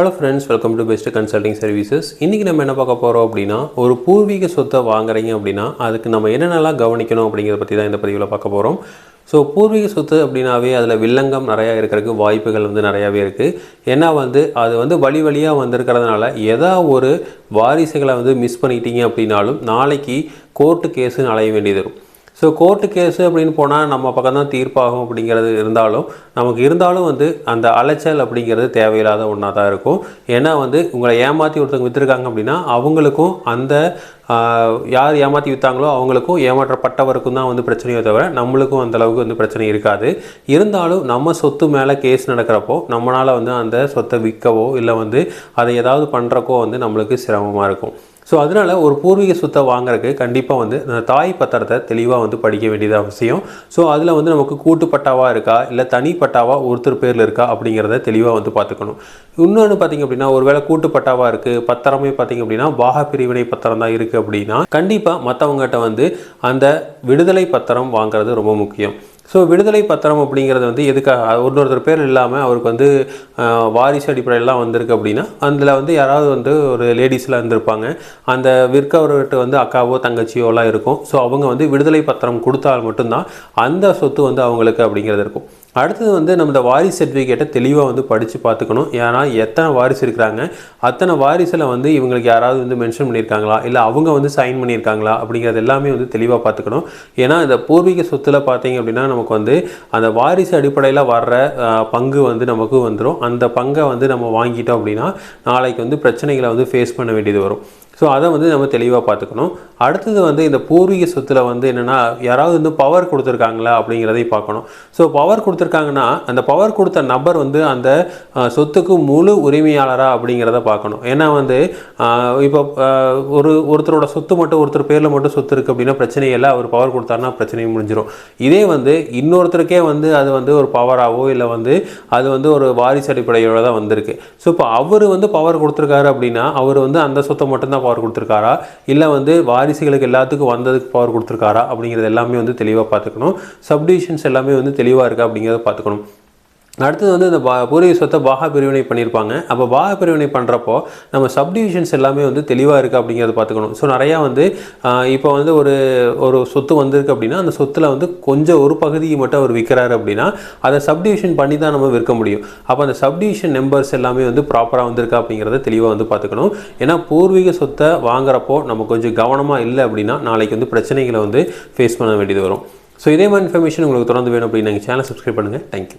Hello friends welcome to best consulting services இன்றைக்கி நம்ம என்ன பார்க்க போகிறோம் அப்படின்னா ஒரு பூர்வீக சொத்தை வாங்குறீங்க அப்படின்னா அதுக்கு நம்ம என்னென்னலாம் கவனிக்கணும் அப்படிங்கிறத பற்றி தான் இந்த பதிவில் பார்க்க போகிறோம் ஸோ பூர்வீக சொத்து அப்படின்னாவே அதில் வில்லங்கம் நிறையா இருக்கிறதுக்கு வாய்ப்புகள் வந்து நிறையாவே இருக்குது ஏன்னா வந்து அது வந்து வழி வழியாக வந்திருக்கிறதுனால எதா ஒரு வாரிசுகளை வந்து மிஸ் பண்ணிட்டீங்க அப்படின்னாலும் நாளைக்கு கோர்ட்டு கேஸுன்னு அலைய வேண்டியது வரும். ஸோ கோர்ட்டு கேஸு அப்படின்னு போனால் நம்ம பக்கம் தான் தீர்ப்பாகும் அப்படிங்கிறது இருந்தாலும் நமக்கு இருந்தாலும் வந்து அந்த அலைச்சல் அப்படிங்கிறது தேவையில்லாத ஒன்றா தான் இருக்கும். ஏன்னா வந்து உங்களை ஏமாற்றி ஒருத்தவங்க விற்றுருக்காங்க அப்படின்னா அவங்களுக்கும் அந்த யார் ஏமாற்றி விற்றாங்களோ அவங்களுக்கும் ஏமாற்றப்பட்டவருக்கும் தான் வந்து பிரச்சனையோ தவிர நம்மளுக்கும் அந்தளவுக்கு வந்து பிரச்சனை இருக்காது. இருந்தாலும் நம்ம சொத்து மேலே கேஸ் நடக்கிறப்போ நம்மளால் வந்து அந்த சொத்தை விற்கவோ இல்லை வந்து அதை ஏதாவது பண்ணுறக்கோ வந்து நம்மளுக்கு சிரமமாக இருக்கும். ஸோ அதனால் ஒரு பூர்வீக சொத்தை வாங்குறதுக்கு கண்டிப்பாக வந்து அந்த தாய் பத்திரத்தை தெளிவாக வந்து படிக்க வேண்டியது அவசியம். ஸோ அதில் வந்து நமக்கு கூட்டு பட்டாவாக இருக்கா? இல்லை தனி ஒருத்தர் பேரில் இருக்கா? அப்படிங்கிறத தெளிவாக வந்து பார்த்துக்கணும். இன்னொன்று பார்த்தீங்க அப்படின்னா ஒருவேளை கூட்டு பட்டாவாக இருக்குது பத்திரமே பார்த்தீங்க அப்படின்னா பாக பிரிவினை பத்திரம் தான் இருக்குது அப்படின்னா கண்டிப்பாக மற்றவங்ககிட்ட வந்து அந்த விடுதலை பத்திரம் வாங்குறது ரொம்ப முக்கியம். ஸோ விடுதலை பத்திரம் அப்படிங்கிறது வந்து எதுக்காக இன்னொருத்தர் பேர் இல்லாமல் அவருக்கு வந்து வாரிசு அடிப்படையிலாம் வந்திருக்கு அப்படின்னா அதில் வந்து யாராவது வந்து ஒரு லேடிஸ்லாம் இருந்திருப்பாங்க. அந்த விற்கவர்கிட்ட வந்து அக்காவோ தங்கச்சியோலாம் இருக்கும். ஸோ அவங்க வந்து விடுதலை பத்திரம் கொடுத்தால் மட்டும்தான் அந்த சொத்து வந்து அவங்களுக்கு அப்படிங்கிறது இருக்கும். அடுத்தது வந்து நம்ம இந்த வாரிசு சர்டிஃபிகேட்டை தெளிவாக வந்து படித்து பார்த்துக்கணும். ஏன்னா எத்தனை வாரிசு இருக்கிறாங்க? அத்தனை வாரிசில் வந்து இவங்களுக்கு யாராவது வந்து மென்ஷன் பண்ணியிருக்காங்களா? இல்லை அவங்க வந்து சைன் பண்ணியிருக்காங்களா? அப்படிங்கிறது எல்லாமே வந்து தெளிவாக பார்த்துக்கணும். ஏன்னா இந்த பூர்வீக சொத்தில் பார்த்தீங்க அப்படின்னா நமக்கு வந்து அந்த வாரிசு அடிப்படையில் வர்ற பங்கு வந்து நமக்கு வந்துடும் அந்த பங்கை வந்து நம்ம வாங்கிட்டோம் அப்படின்னா நாளைக்கு வந்து பிரச்சனைகளை வந்து ஃபேஸ் பண்ண வேண்டியது வரும். ஸோ அதை வந்து நம்ம தெளிவாக பார்த்துக்கணும். அடுத்தது வந்து இந்த பூர்வீக சொத்தில் வந்து என்னென்னா யாராவது வந்து பவர் கொடுத்துருக்காங்களா அப்படிங்கிறதையும் பார்க்கணும். ஸோ பவர் கொடுத்துருக்காங்கன்னா அந்த பவர் கொடுத்த நபர் வந்து அந்த சொத்துக்கு முழு உரிமையாளரா அப்படிங்கிறத பார்க்கணும். ஏன்னா வந்து இப்போ ஒரு ஒருத்தரோட சொத்து மட்டும் ஒருத்தர் பேரில் மட்டும் சொத்து இருக்குது அப்படின்னா பிரச்சனை இல்லை அவர் பவர் கொடுத்தாருன்னா பிரச்சனை முடிஞ்சிடும் இதே வந்து இன்னொருத்தருக்கே வந்து அது வந்து ஒரு பவராகவோ இல்லை வந்து அது வந்து ஒரு வாரிசு அடிப்படையோட தான் வந்திருக்கு. ஸோ இப்போ அவர் வந்து பவர் கொடுத்துருக்காரு அப்படின்னா அவர் வந்து அந்த சொத்தை மட்டும்தான் பவர் கொடுத்துருக்காரா? இல்லை வந்து வாரிசுகளுக்கு எல்லாத்துக்கும் வந்ததுக்கு பவர் கொடுத்துருக்காரா? அப்படிங்கிறது எல்லாமே வந்து தெளிவாக பார்த்துக்கணும். சப்டிவிஷன்ஸ் எல்லாமே வந்து தெளிவாக இருக்கா அப்படிங்கிறத பார்த்துக்கணும். அடுத்தது வந்து இந்த பா பூர்வீக சொத்தை பாக பிரிவினை பண்ணியிருப்பாங்க. அப்போ பாக பிரிவினை பண்ணுறப்போ நம்ம சப்டிவிஷன்ஸ் எல்லாமே வந்து தெளிவாக இருக்குது அப்படிங்கிறத பார்த்துக்கணும். ஸோ நிறையா வந்து இப்போ வந்து ஒரு ஒரு சொத்து வந்திருக்கு அப்படின்னா அந்த சொத்தில் வந்து கொஞ்சம் ஒரு பகுதியை மட்டும் அவர் விற்கிறாரு அப்படின்னா அதை சப்டிவிஷன் பண்ணி தான் நம்ம விற்க முடியும். அப்போ அந்த சப்டிவிஷன் நம்பர்ஸ் எல்லாமே வந்து ப்ராப்பராக வந்திருக்கா அப்படிங்கிறத தெளிவாக வந்து பார்த்துக்கணும். ஏன்னா பூர்வீக சொத்தை வாங்குறப்போ நம்ம கொஞ்சம் கவனமாக இல்லை அப்படின்னா நாளைக்கு வந்து பிரச்சனைகளை வந்து ஃபேஸ் பண்ண வேண்டியது வரும். ஸோ இதே மாதிரி இன்ஃபர்மேஷன் உங்களுக்கு தொடர்ந்து வேணும் அப்படின்னு நீங்கள் சேனல் சப்ஸ்கிரைப் பண்ணுங்கள் தேங்க்யூ